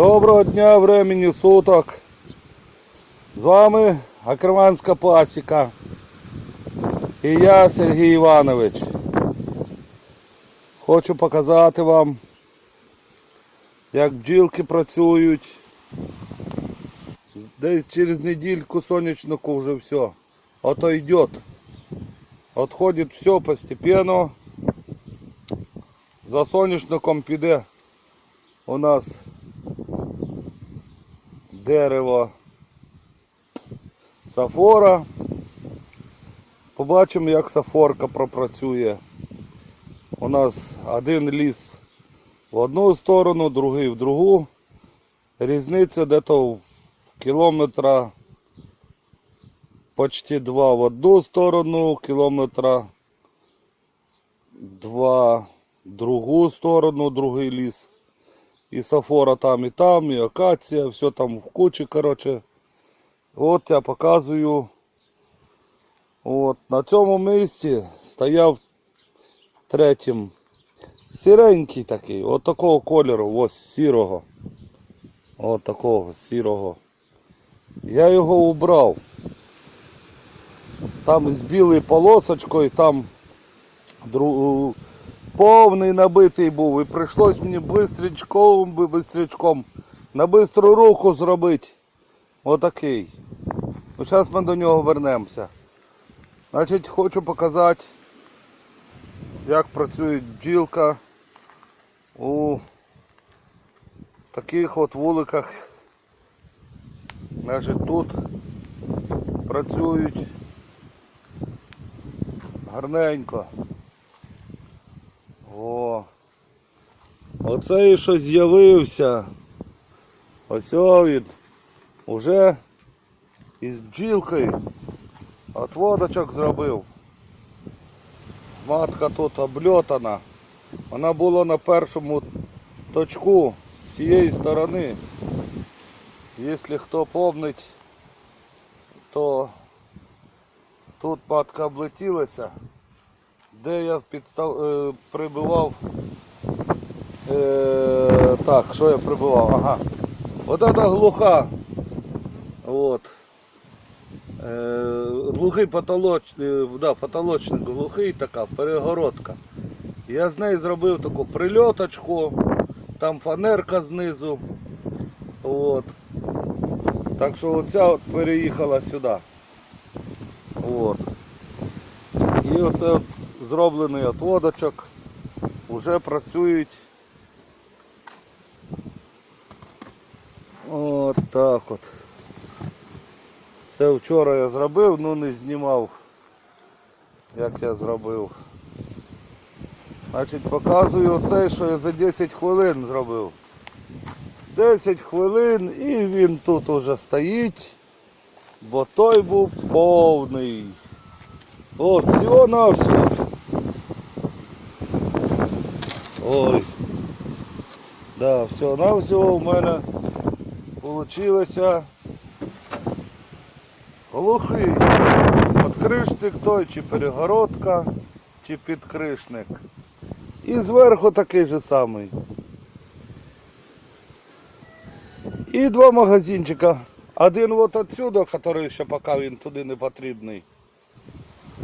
Доброго дня, времени суток. З вами Акерманська пасіка. І я Сергій Іванович. Хочу показати вам, як бджілки працюють. Десь через недільку сонячнику вже все. Ото йде. Отходить все постепенно. За соняшником піде у нас дерево сафора. Побачимо, як сафорка пропрацює. У нас один ліс в одну сторону, другий в другу. Різниця десь в кілометра почти два в одну сторону, кілометра два в другу сторону, другий ліс. І сафора там, і там, і акація, все там в кучі, коротше. От я показую. От, на цьому місці стояв третім сіренький такий, от такого кольору, ось сірого. От такого сірого. Я його убрав. Там з білою полосочкою, там дру... повний набитий був. І прийшлось мені бистрічком, бистрічком на бистру руку зробити. Отакий. Ну, зараз ми до нього вернемося. Значить, хочу показати, як працює бджілка у таких от вуликах. Значить, тут працюють гарненько. О. Оцей що з'явився. Ось він. Уже із бджілкою отводочок зробив. Матка тут обльотана. Вона була на першому точку з цієї сторони. Якщо хто помнить, то тут матка облетілася, де я підстав, е, прибивав. Е, так, що я прибивав? Ага. Вот это глуха. Вот. Е, глухий потолочний, да, потолочний глухий така перегородка. Я з неї зробив таку прильоточку, там фанерка знизу. От. Так що оця от переїхала сюди. От. І оце от зроблений отводочок. Уже працюють. От так от. Це вчора я зробив, ну не знімав, як я зробив. Значить, показую оце, що я за 10 хвилин зробив. 10 хвилин і він тут уже стоїть, бо той був повний. О, всього на все. Ой. Да, все на всього в мене получилося глухий подкришник той, чи перегородка, чи підкришник. І зверху такий же самий. І два магазинчика. Один от отсюда, який ще поки він туди не потрібний.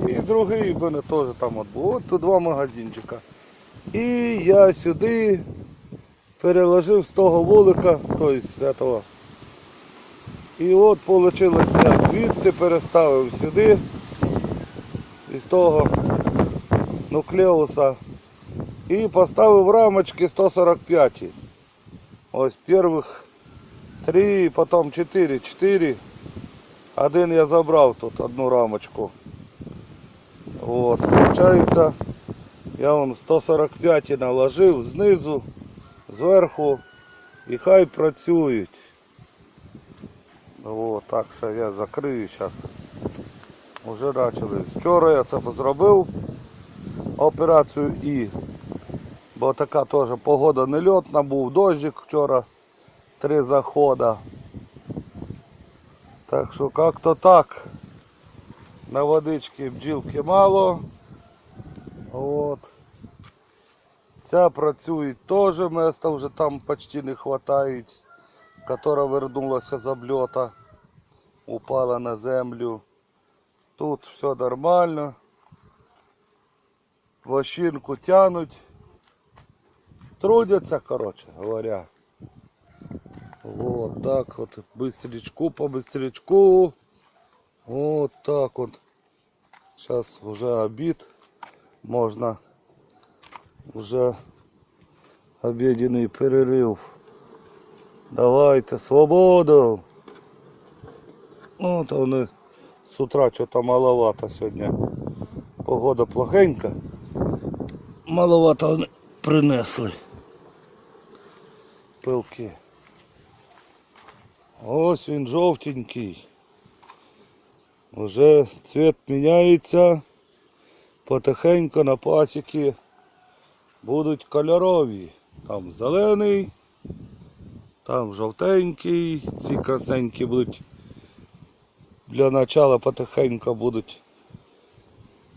І другий в мене теж там от був. От тут два магазинчика. І я сюди переложив з того вулика, тобто з этого. І от вийшло, звідти переставив сюди із того нуклеуса і поставив рамочки 145. Ось перших три, потім 4, 4. Один я забрав тут одну рамочку. От, получається, я вон 145 наложив знизу, зверху і хай працюють. О, так що я закрию зараз. Уже почали. Вчора я це зробив операцію і Бо така теж погода нельотна, був дощик вчора, три захода. Так що як-то так. На водички бджілки мало. От. Ця працює теж, места вже там почти не хватає, котра вернулася з обльота, упала на землю. Тут все нормально. Вощинку тянуть. Трудяться, короче говоря. Вот так вот, быстречку по быстречку. Вот так вот. Сейчас уже обід. Можно уже обеденный перерыв. Давайте, свободу. Ну, то вони з утра что-то маловато сьогодні. Погода плохенька. Маловато вони принесли. Пилки. Ось він жовтенький. Уже цвет міняється. Потихеньку на пасіки будуть кольорові. Там зелений, там жовтенький, ці красненькі будуть для начала потихеньку будуть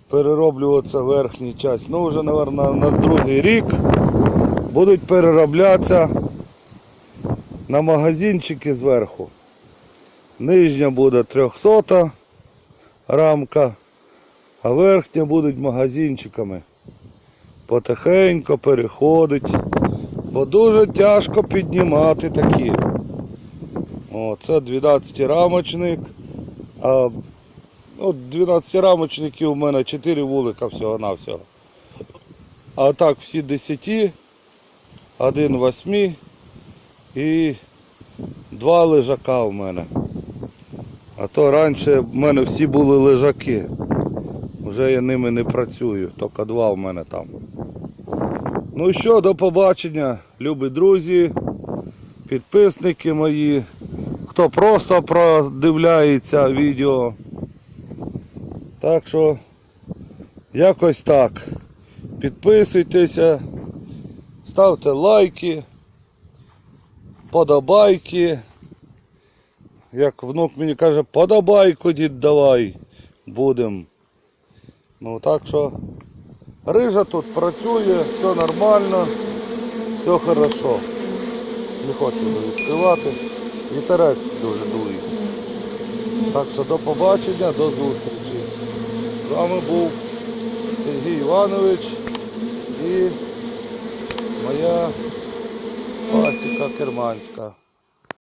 перероблюватися верхня часть. Ну вже, мабуть, на другий рік будуть перероблятися на магазинчики зверху. Нижня буде 300 рамка, а верхня будуть магазинчиками. Потихеньку переходить, бо дуже тяжко піднімати такі. О, це 12 рамочник. А ну, 12 рамочників у мене 4 вулика всього-навсього. А так всі 10, один 8 і два лежака в мене. А то раніше в мене всі були лежаки. Вже я ними не працюю, тільки два в мене там. Ну що, до побачення, любі друзі, підписники мої, хто просто продивляється відео. Так що, якось так. Підписуйтеся, ставте лайки, подобайки. Як внук мені каже, подобайку дід давай будем. Ну так що рижа тут працює, все нормально, все хорошо. Не хочу відкривати. Вітерець дуже дує. Так що до побачення, до зустрічі. З вами був Сергій Іванович і моя пасіка керманська.